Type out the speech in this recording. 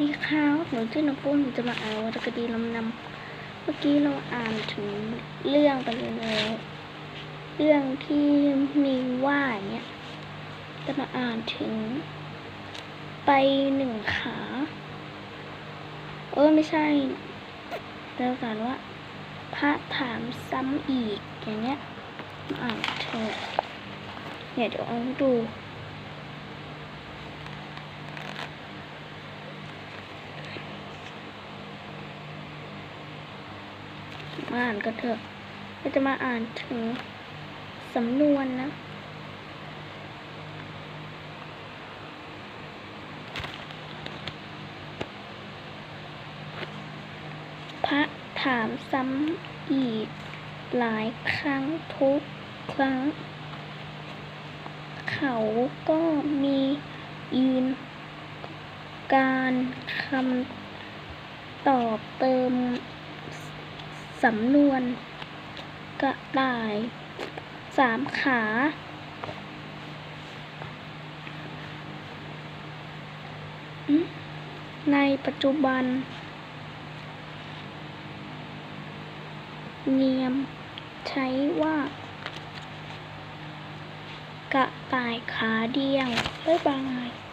ดีครับหนูชื่อนกุ้นหนูจะมาอ่านวรรณคดีลำนำเมื่อกี้เราอ่านถึงเรื่องไปแล้ว เรื่องที่มีว่าเนี้ยจะมาอ่านถึง ไปหนึ่งขา เออไม่ใช่เราสารว่า พระถามซ้ำอีกอย่างเนี้ยมาอ่านเถอะเนี่ยเดี๋ยวเอาดู มาอ่านกันเถอะเราจะมาอ่านถึงสำนวนนะ พระถามซ้ำอีก หลายครั้งทุกครั้ง เขาก็มียืนการคำตอบเติม สำนวน กระต่ายสามขา ในปัจจุบัน เนียมใช้ว่า กระต่ายขาเดียวบ๊ายบาย